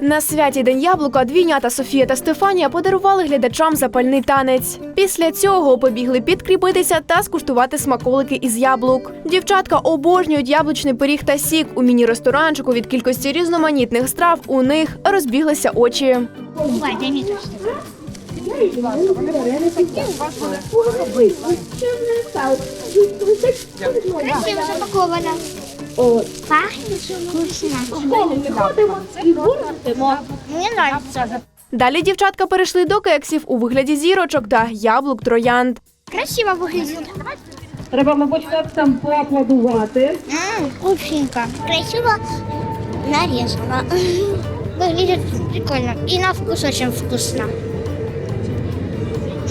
На святі День яблука двійнята Софія та Стефанія подарували глядачам запальний танець. Після цього побігли підкріпитися та скуштувати смаколики із яблук. Дівчатка обожнюють яблучний пиріг та сік. У міні-ресторанчику від кількості різноманітних страв у них розбіглися очі. Бувай, дай мені трошки. Красиво запаковано. Пахнет вкусно. Мне нравится. Далі дівчатка перейшли до кексів у вигляді зірочок та яблук троянд. Красиво выглядит. Треба, мабуть, хлопцям поаплодувати. Вкусненько. Красиво нарезано. Выглядит прикольно. И на вкус очень вкусно.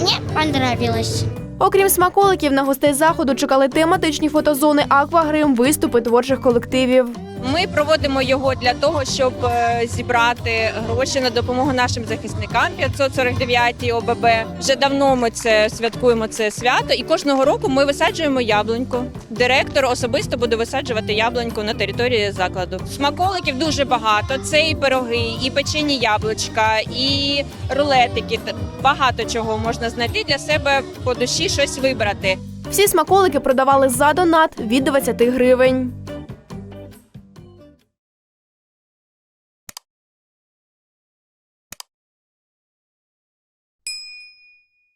Мне понравилось. Окрім смаколиків, на гостей заходу чекали тематичні фотозони Аквагрим, виступи творчих колективів. Ми проводимо його для того, щоб е, зібрати гроші на допомогу нашим захисникам 549 ОББ. Вже давно ми це святкуємо це свято, і кожного року ми висаджуємо яблуньку. Директор особисто буде висаджувати яблуньку на території закладу. Смаколиків дуже багато. Це і пироги, і печені яблучка, і рулетики. Багато чого можна знайти для себе по душі щось вибрати. Всі смаколики продавали за донат від 20 гривень.